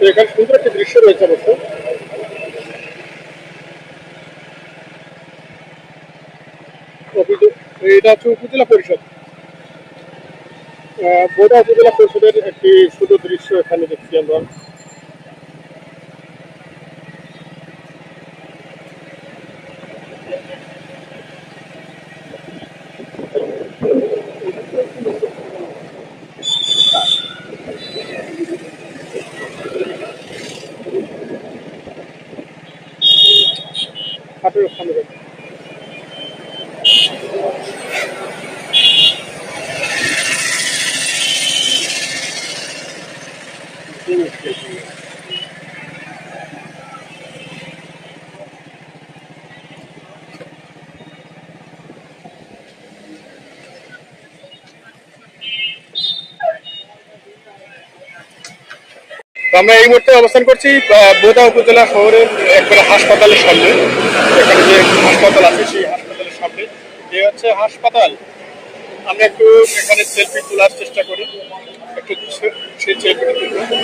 এখানে সুন্দর একটা দৃশ্য রয়েছে অবশ্য। এটা হচ্ছে উপজেলা পরিষদ। আহ, বোদা উপজেলা পরিষদের একটি সুন্দর দৃশ্য এখানে দেখছি আমরা। হাটের ওখানে আমরা এই মুহূর্তে অবস্থান করছি বোদা উপজেলা শহরের একবারে হাসপাতালের সামনে। এখানে যে হাসপাতাল আছে সেই হাসপাতালের সামনে। যে হচ্ছে হাসপাতাল। আমরা একটু এখানে সেলফি তোলার চেষ্টা করি। একটু সে- সেই সেলফিটা তুলবো।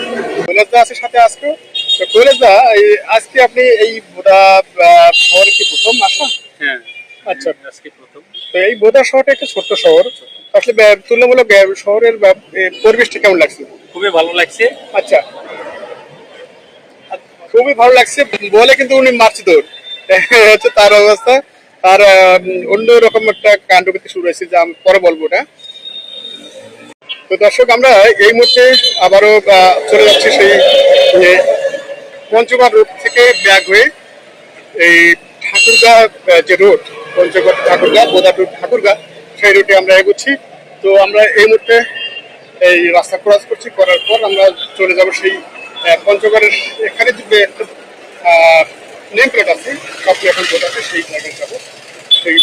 কৈলাসদা আছে সাথে আজকে। তো কৈলাসদা এই আজকে আপনি এই বোদা শহরে কি প্রথম আসা? হ্যাঁ আচ্ছা। আজকে প্রথম। তো এই বোদা শহরটা একটা ছোট্ট শহর। আসলে তুলনামূলক শহরের পরিবেশটা কেমন লাগছে? খুবই ভালো লাগছে। আচ্ছা। খুবই ভালো লাগছে। বলে কিন্তু উনি মারছে দৌড়। হচ্ছে তার অবস্থা। আর অন্য রকম একটা কাণ্ড করতে শুরু হয়েছে, যা আমি পরে বলব না। তো দর্শক, আমরা এই মুহূর্তে আবারও চলে যাচ্ছি সেই পঞ্চগড় রোড থেকে ব্যাগ হয়ে এই ঠাকুরগা যে রোড, পঞ্চগড় ঠাকুরগা বোদা রোড ঠাকুরগা, সেই রুটে আমরা এগোচ্ছি। তো আমরা এই মুহূর্তে এই রাস্তা ক্রস করছি, করার পর আমরা চলে যাব সেই পঞ্চগড়ের এখানে যে নেম প্লেট আছে আছে, সেই যাব। সেই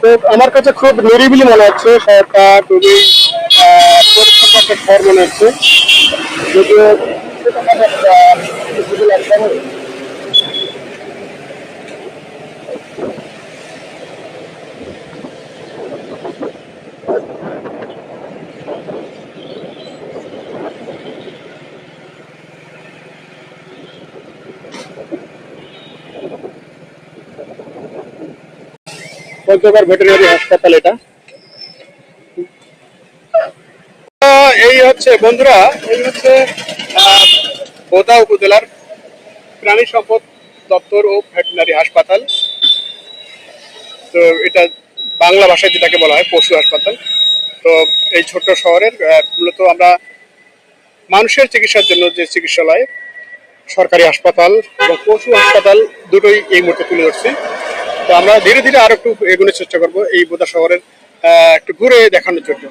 তো আমার কাছে খুব নিরিবিলি মনে হচ্ছে শহরটা খুবই পরিচ্ছন্ন মনে হচ্ছে, যদিও পঞ্চগড় ভেটেরিনারি হাসপাতাল এটা। এই হচ্ছে বন্ধুরা, এই হচ্ছে বোদা উপজেলার প্রাণী সম্পদ দপ্তর ও ভেটেরিনারি হাসপাতাল। তো এটা বাংলা ভাষায় যেটাকে বলা হয়, পশু হাসপাতাল। তো এই ছোট্ট শহরের মূলত আমরা মানুষের চিকিৎসার জন্য যে চিকিৎসালয়, সরকারি হাসপাতাল এবং পশু হাসপাতাল দুটোই এই মুহূর্তে তুলে ধরছি। তো আমরা ধীরে ধীরে আরও একটু এগোনোর চেষ্টা করব এই বোদা শহরের একটু ঘুরে দেখানোর জন্য।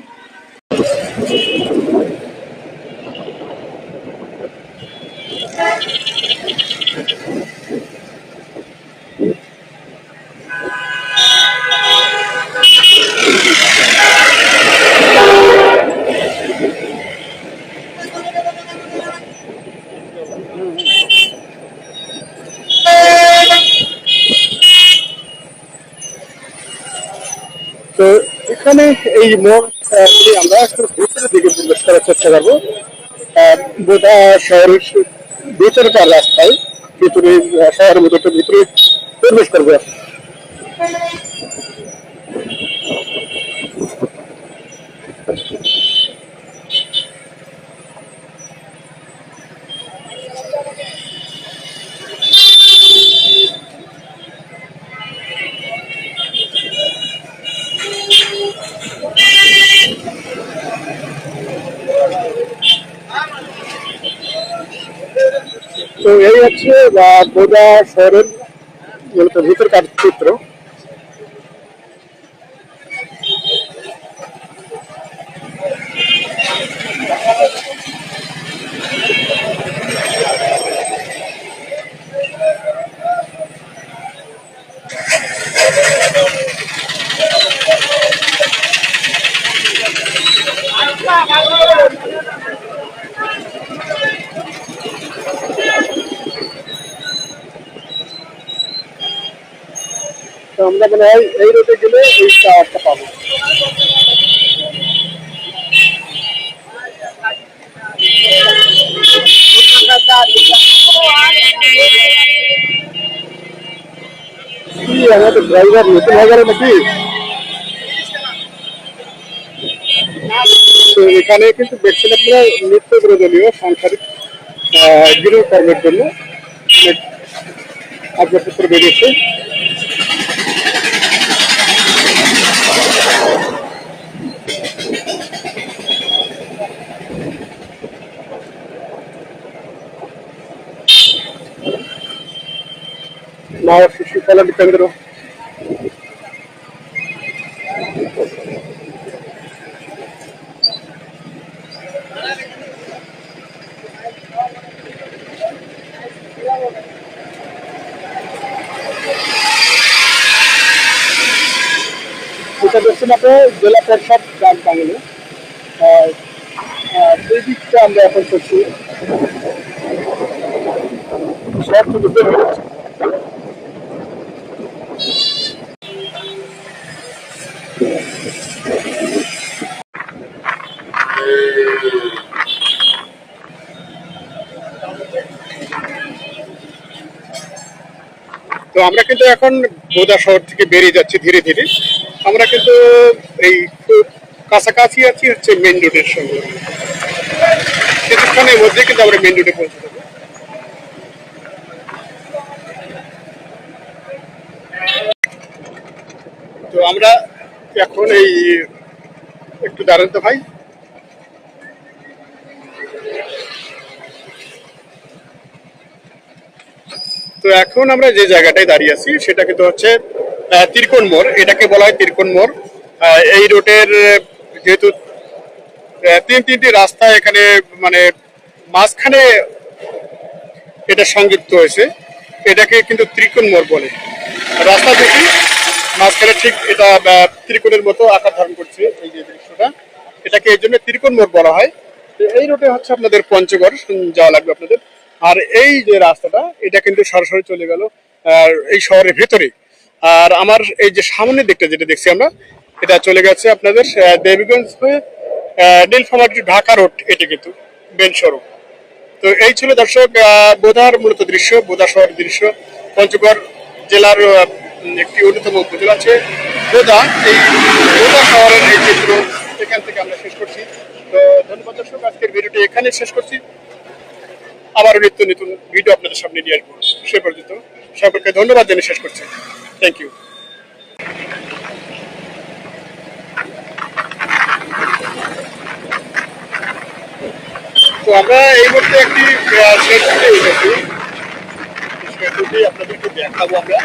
তো এখানে এই মোড় আমরা একটু ভিতরের দিকে প্রবেশ করার চেষ্টা করব বোধা শহরের ভিতরকার রাস্তায় ভিতরে শহরের মধ্যে একটু ভিতরে প্রবেশ করব। তো এই হচ্ছে বোদা শহরের মূলত ভিতরকার চিত্র। আমরা মনে হয় এই রোডে গেলে এই টাওয়ারটা পাবো। আমাদের ড্রাইভার নতুন হয়ে গেল নাকি? এখানে কিন্তু দেখছেন আপনারা নিত্য প্রয়োজনীয় সাংসারিক গৃহকর্মের জন্য অনেক আসবাবপত্র বেরিয়েছে। মা ও শিশু কল্যাণ কেন্দ্র এটা দেখছেন আপনি আর সেই দিকটা আমরা এখন করছি। সব। তো আমরা কিন্তু এখন বোদা শহর থেকে বেরিয়ে যাচ্ছি ধীরে ধীরে। আমরা কিন্তু এই কাছাকাছি আছি হচ্ছে মেন রোডের সঙ্গে। কিছুক্ষণের মধ্যে কিন্তু আমরা মেন রোডে পৌঁছে যাব। তো আমরা এখন এই একটু দাঁড়ান তো ভাই। তো এখন আমরা যে জায়গাটায় দাঁড়িয়ে আছি সেটা কিন্তু হচ্ছে তিরকোণ মোড়। এটাকে বলা হয় তিরকোণ মোড়। এই রোডের যেহেতু তিন তিনটি রাস্তা এখানে মানে মাঝখানে এটা সংযুক্ত হয়েছে। এটাকে কিন্তু ত্রিকোণ মোড় বলে। রাস্তা দুটি মাঝখানে ঠিক এটা ত্রিকোণের মতো আকার ধারণ করছে এই যে দৃশ্যটা। এটাকে এই জন্য ত্রিকোণ মোড় বলা হয়। এই রোডে হচ্ছে আপনাদের পঞ্চগড় যাওয়া লাগবে আপনাদের। আর এই যে রাস্তাটা, এটা কিন্তু সরাসরি চলে গেল, আর এই শহরের ভেতরে আর আমার এই যে সামনের দিকটা যেটা দেখছি আমরা এটা চলে গেছে আপনাদের দেবীগঞ্জ হয়ে ঢাকা রোড, এটি কিন্তু মেন তো এই ছিল দর্শক বোধার মূলত দৃশ্য, বোধা শহরের দৃশ্য। পঞ্চগড় জেলার একটি অন্যতম উপজেলা আছে বোধা। এই বোধা শহরের এই চিত্র এখান থেকে আমরা শেষ করছি। তো ধন্যবাদ দর্শক, আজকের ভিডিওটি এখানে শেষ করছি। আবারও নিত্য নতুন ভিডিও আপনাদের সামনে নিয়ে আসব। সে পর্যন্ত সকলকে ধন্যবাদ জানিয়ে শেষ করছি। থ্যাংক ইউ তো আমরা এই মুহূর্তে একটি আহ, সেতুতে উঠেছি সেতুটি আপনাদেরকে দেখাবো আমরা।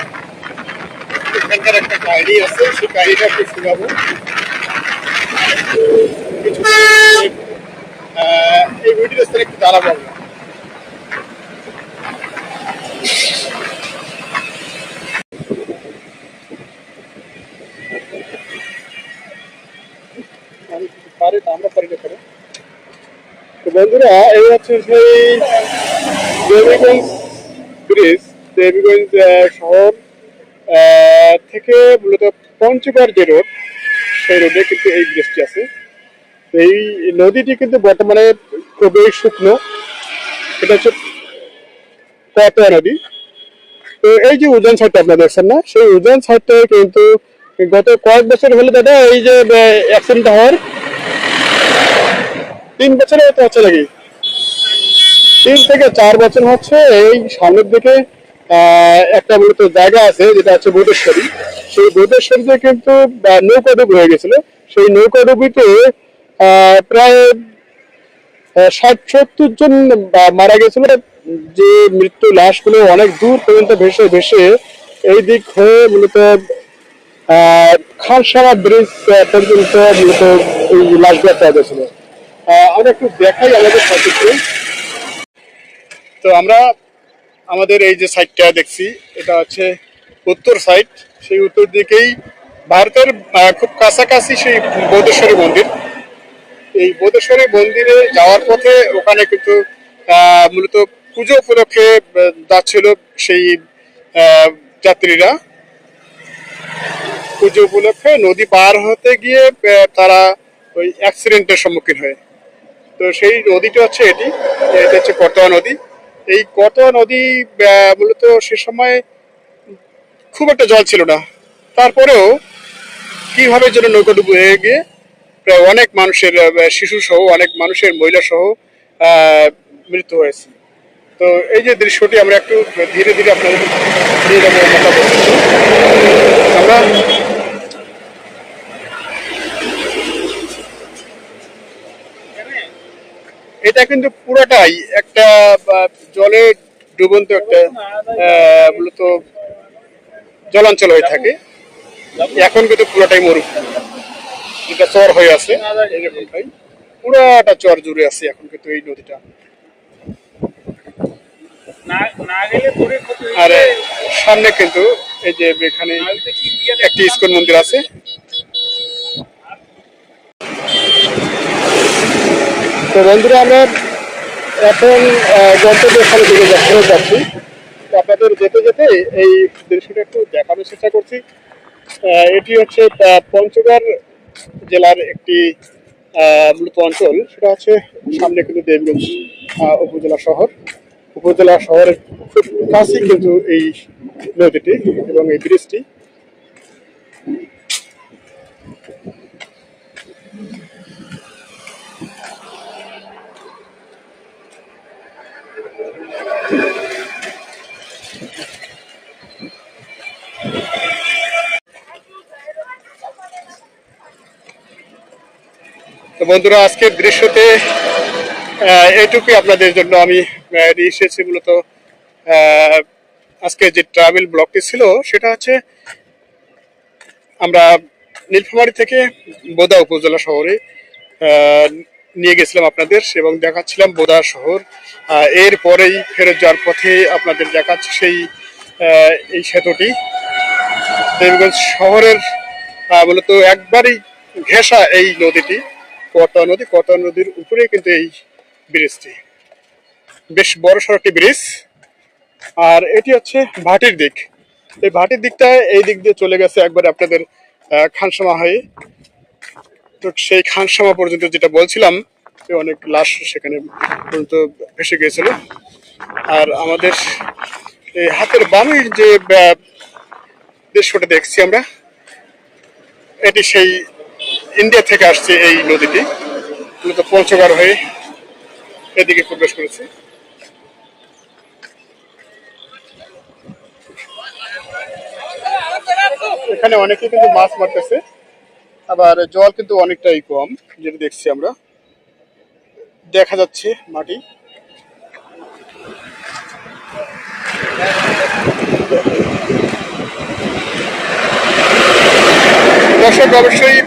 এখানকার একটা কাহিনী আছে সেই কাহিনীটা একটু শোনাবো। কিছু আহ, এই ভিডিও স্থানে একটু দাঁড়াবো আমরা। আমি কিছু পারি না, আমরা পারি না পারি তো বন্ধুরা, এই হচ্ছে সেই দেবীগঞ্জ ব্রিজ, দেবীগঞ্জ শহর থেকে মূলত পঞ্চগড় যে রোড সেই রোডে কিন্তু এই ব্রিজটি আছে। এই নদীটি কিন্তু বর্তমানে খুবই শুকনো। এটা হচ্ছে কতয়া নদী। তো এই যে উজান সাইডটা আপনারা দেখছেন না, সেই উজান সাইডটা কিন্তু গত কয়েক বছর হলে দাদা, এই যে অ্যাক্সিডেন্ট হওয়ার তিন বছরে তো হচ্ছে নাকি? তিন থেকে চার বছর হচ্ছে এই সামনের দিকে একটা মূলত জায়গা আছে যেটা হচ্ছে বোধেশ্বরী সেই বোধেশ্বরীতে কিন্তু আহ, নৌকাডুবি হয়ে গেছিল। সেই নৌকাডুবিতে আহ, প্রায় ষাট সত্তর জন মারা গেছিল। যে মৃত্যু লাশগুলো অনেক দূর পর্যন্ত ভেসে ভেসে এই দিক হয়ে মূলত আহ, খানসারা ব্রিজ পর্যন্ত মূলত এই লাশগুলো পাওয়া গেছিল আমরা একটু দেখাই আমাদের সচিত্রে তো আমরা আমাদের এই যে সাইডটা দেখছি, এটা হচ্ছে উত্তর সাইড সেই উত্তর দিকেই ভারতের খুব কাছাকাছি সেই বৌদ্ধেশ্বরী মন্দির। এই বোধেশ্বরী মন্দিরে যাওয়ার পথে ওখানে কিন্তু মূলত পুজো উপলক্ষে যাচ্ছিল সেই যাত্রীরা। পুজো উপলক্ষে নদী পার হতে গিয়ে তারা ওই অ্যাক্সিডেন্টের সম্মুখীন হয়। তো সেই নদীটা হচ্ছে এটি, এটা হচ্ছে কটোয়া নদী। এই কটোয়া নদী মূলত সে সময় খুব একটা জল ছিল না। তারপরেও কীভাবে যেন নৌকা ডুবে হয়ে গিয়ে প্রায় অনেক মানুষের শিশু সহ অনেক মানুষের মহিলা সহ মৃত্যু হয়েছে। তো এই যে দৃশ্যটি আমরা একটু ধীরে ধীরে আপনাদের নিয়ে যাব আমরা এটা কিন্তু পুরোটাই একটা জলে ডুবন্ত একটা মূলত জলাঞ্চল হয়ে থাকে। এখন কিন্তু পুরোটাই মরু। যেটা চর হয়ে আছে এরকমটাই পুরাটা চর জুড়ে আছে এখন কিন্তু এই নদীটা। আর সামনে কিন্তু এই যে এখানে একটি ইস্কন মন্দির আছে। তো বন্ধুরা আমরা এখন গন্তব্যের স্থানে দিকে যাচ্ছি। যাচ্ছি আপনাদের যেতে যেতে এই দৃশ্যটা একটু দেখানোর চেষ্টা করছি। এটি হচ্ছে পঞ্চগড় জেলার একটি মূলত অঞ্চল। সেটা হচ্ছে সামনে কিন্তু দেবগঞ্জ উপজেলা শহর। উপজেলা শহরের খুব কাছেই কিন্তু এই নদীটি এবং এই ব্রিজটি। তো বন্ধুরা, আজকের দৃশ্যতে এইটুকুই আপনাদের জন্য আমি এসেছি মূলত আজকে যে ট্রাভেল ব্লকটি ছিল, সেটা হচ্ছে আমরা নীলফামারী থেকে বোদা উপজেলা শহরে নিয়ে গেছিলাম আপনাদের এবং দেখাচ্ছিলাম বোদা শহর। আহ, এরপরেই ফেরত যাওয়ার পথে আপনাদের দেখাচ্ছে সেই এই সেতুটি। দেবগঞ্জ শহরের মূলত একবারই ঘেঁষা এই নদীটি কটা নদী। কটা নদীর উপরে কিন্তু এই ব্রিজটি। বেশ বড় সড় একটি ব্রিজ। আর এটি হচ্ছে ভাটির দিক। এই ভাটির দিকটা এই দিক দিয়ে চলে গেছে একবারে আপনাদের খানসামা হয়ে তো সেই খানসামা পর্যন্ত যেটা বলছিলাম অনেক লাশ সেখানে পর্যন্ত ভেসে গিয়েছিল। আর আমাদের এই হাতের বামের যে দৃশ্যটা দেখছি আমরা, এটি সেই ইন্ডিয়া থেকে আসছে এই নদীটি। মূলত পঞ্চগড় হয়ে এদিকে প্রবেশ করেছে। এখানে অনেকে কিন্তু মাছ মারতেছে। আবার জল কিন্তু অনেকটাই কম, যেটা দেখছি আমরা। দেখা যাচ্ছে মাটি। দর্শক, অবশ্যই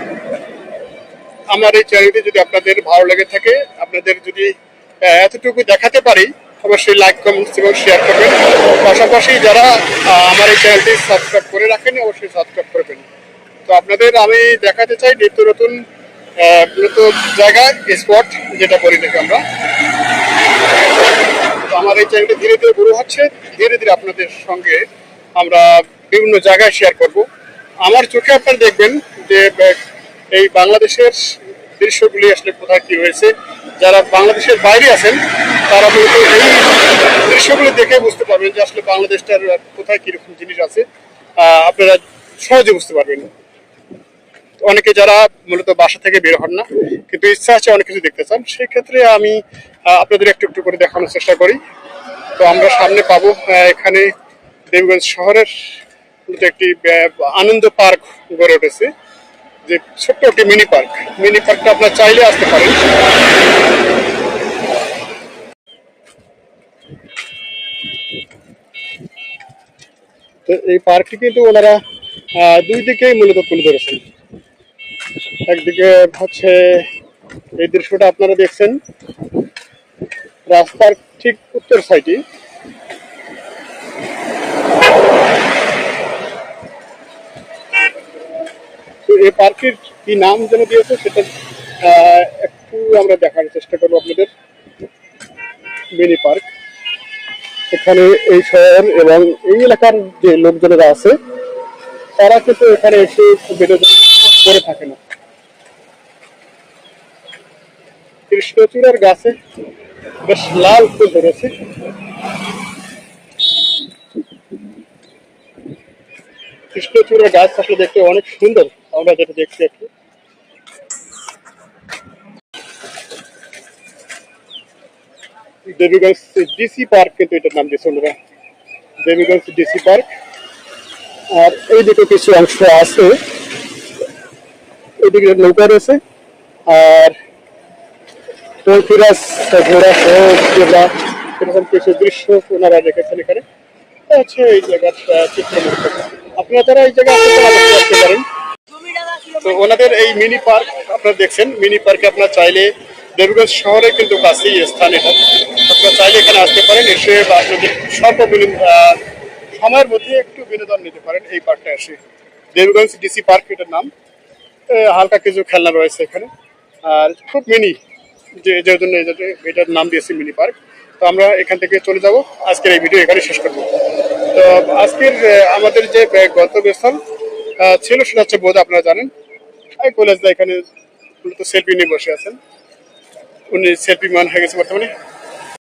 আমার এই চ্যানেলটি যদি আপনাদের ভালো লেগে থাকে, আপনাদের যদি এতটুকু দেখাতে পারি, অবশ্যই লাইক কমেন্টস এবং শেয়ার করবেন। পাশাপাশি যারা আমার এই চ্যানেলটি সাবস্ক্রাইব করে রাখেন অবশ্যই সাবস্ক্রাইব করবেন তো আপনাদের আমি দেখাতে চাই নিত্য নতুন নতুন জায়গা স্পট যেটা বলি নাকি আমরা। তো আমার এই চ্যানেলটি ধীরে ধীরে বড় হচ্ছে, ধীরে ধীরে আপনাদের সঙ্গে আমরা বিভিন্ন জায়গায় শেয়ার করব। আমার চোখে আপনারা দেখবেন যে এই বাংলাদেশের দৃশ্যগুলি আসলে কোথায় কি হয়েছে। যারা বাংলাদেশের বাইরে আছেন, তারা মূলত এই দৃশ্যগুলি দেখে বুঝতে পারবেন যে আসলে বাংলাদেশটার কোথায় কীরকম জিনিস আছে। আপনারা সহজে বুঝতে পারবেন। অনেকে যারা মূলত বাসা থেকে বের হন না, কিন্তু ইচ্ছা আছে অনেক কিছু দেখতে চান সেই ক্ষেত্রে আমি আপনাদের একটু একটু করে দেখানোর চেষ্টা করি। তো আমরা সামনে পাবো এখানে দেবগঞ্জ শহরের একটি আনন্দ পার্ক গড়ে উঠেছে, যে ছোট্ট একটি মিনি পার্ক। মিনি পার্কটা আপনার চাইলে আসতে পারেন। তো এই পার্কটি কিন্তু ওনারা দুই দিকেই মূলত তুলে ধরেছেন। একদিকে হচ্ছে এই দৃশ্যটা আপনারা দেখছেন। রাস্তার ঠিক উত্তর সাইডে। এই পার্কের কি নাম যেন দিয়েছে সেটা একটু আমরা দেখার চেষ্টা করব আপনাদের। Mini park. এখানে এই শহর এবং এই এলাকার যে লোকজনেরা আছে, তারা কিন্তু এখানে এসে বিনোদন করে থাকে না কৃষ্ণচূড়ার গাছে বেশ লাল ফুল ধরেছে। কৃষ্ণচূড়ার গাছ আসলে দেখতে অনেক সুন্দর, আমরা যেটা দেখছি একটু দেবীগঞ্জ ডিসি পার্ক কিন্তু এটার নাম দিয়েছে ওনারা। দেবীগঞ্জ ডিসি পার্ক আর এই দিকে কিছু অংশ আছে এদিকে নৌকা রয়েছে। আর পলফিরাস ঘোড়া সহ এরকম কিছু দৃশ্য ওনারা রেখেছেন এখানে। হচ্ছে এই জায়গার আহ, চিত্র আপনারা যারা এই জায়গায় আসতে পারেন তো ওনাদের এই মিনি পার্ক আপনারা দেখছেন। মিনি পার্কে আপনারা চাইলে দেবীগঞ্জ শহরে কিন্তু কাছেই স্থান এটা আপনারা চাইলে এখানে আসতে পারেন এসে বা আপনাদের স্বল্প সময়ের মধ্যে একটু বিনোদন নিতে পারেন এই পার্কটা এসে। দেবীগঞ্জ ডিসি পার্ক এটার নাম। হালকা কিছু খেলনা রয়েছে এখানে। আর খুব মিনি যে যে জন্য এটার নাম দিয়েছি মিনি পার্ক। তো আমরা এখান থেকে চলে যাব। আজকের এই ভিডিও এখানে শেষ করব। তো আজকের আমাদের যে গন্তব্যস্থল ছিল সেটা হচ্ছে বোধ, আপনারা জানেন। এই কলেজটা এখানে মূলত সেলফি নিয়ে বসে আছেন। উনি সেলফি মান হয়ে গেছে বর্তমানে।